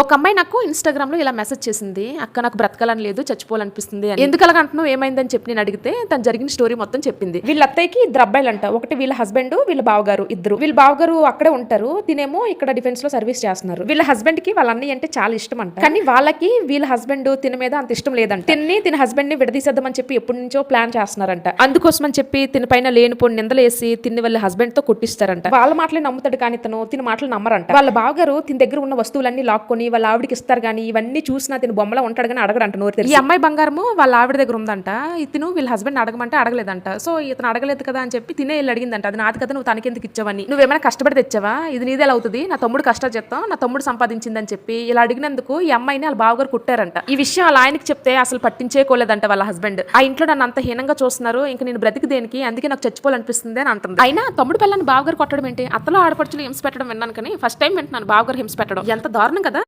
ఒక అమ్మాయి నాకు ఇన్స్టాగ్రామ్లో ఇలా మెసేజ్ చేసింది అక్క నాకు బ్రతకాలని లేదు చచ్చిపోవాలనిపిస్తుంది అని. ఎందుకు అలాగ అంటున్నావు? ఏమైందని చెప్పి నేను అడిగితే తను జరిగిన స్టోరీ మొత్తం చెప్పింది. వీళ్ళ అత్తయ్యకి ఇద్దరు అబ్బాయిలంట ఒకటి వీళ్ళ హస్బెండ్ వీళ్ళ బావగారు ఇద్దరు. వీళ్ళ బావగారు అక్కడే ఉంటారు. తినేమో ఇక్కడ డిఫెన్స్లో సర్వీస్ చేస్తున్నారు. వీళ్ళ హస్బెండ్కి వాళ్ళ అన్నయ్య అంటే చాలా ఇష్టం అంట. కానీ వాళ్ళకి వీళ్ళ హస్బెండ్ తిన మీద అంత ఇష్టం లేదంట. తిన్ని తిన హస్బెండ్ని విడదీసేద్దామని చెప్పి ఎప్పటి నుంచో ప్లాన్ చేస్తున్నారంట. అందుకోసం అని చెప్పి తిన పైన లేనిపోని నిందలేసి తిని వాళ్ళ హస్బెండ్తో కొట్టిస్తారంట. వాళ్ళ మాటలే నమ్ముతాడు కానీ తను తిన మాటలు నమ్మరంట. వాళ్ళ బావగారు తిన దగ్గర ఉన్న వస్తువులన్నీ లాక్కొని వాళ్ళ ఆవిడకి ఇస్తారు కానీ ఇవన్నీ చూసినా తిన బొమ్మలో ఉంటాడు కానీ అడగడంట నోరు. ఈ అమ్మాయి బంగారము వాళ్ళ ఆవిడ దగ్గర ఉందంట. ఇతను వీళ్ళ హస్బెండ్ అడగమంటే అడగలేదంట. సో ఇతను అడగలేదు కదా అని చెప్పి తినే వెళ్ళి అడిగిందంట. అది నాది కదా నువ్వు తనకెందుకు ఇచ్చావని. నువ్వేమైనా కష్టపడి తెచ్చావా? ఇది నీదే ఎలా అవుతుంది? నా తమ్ముడు కష్ట చెప్తాం నా తమ్ముడు సంపాదించిందని చెప్పి ఇలా అడిగినందుకు ఈ అమ్మాయిని వాళ్ళ బావగారు కుట్టారంట. ఈ విషయం వాళ్ళ ఆయనకి చెప్తే అసలు పట్టించేకోలేదంట వాళ్ళ హస్బెండ్. ఆ ఇంట్లో నన్ను అంత హీనంగా చూస్తున్నారు ఇంకా నేను బ్రతికి దేనికి? అందుకే నాకు చచ్చిపోవాలనిపిస్తుంది అని అంటుంది. అయినా తమ్ముడు పిల్లని బావగారు కొట్టడం ఏంటి? అత్తలో ఆడపడుచులు హింస పెట్టడం విన్నాను కానీ ఫస్ట్ టైం వింటున్నాను బావగారు హింస పెట్టడం. ఎంత దారుణం కదా.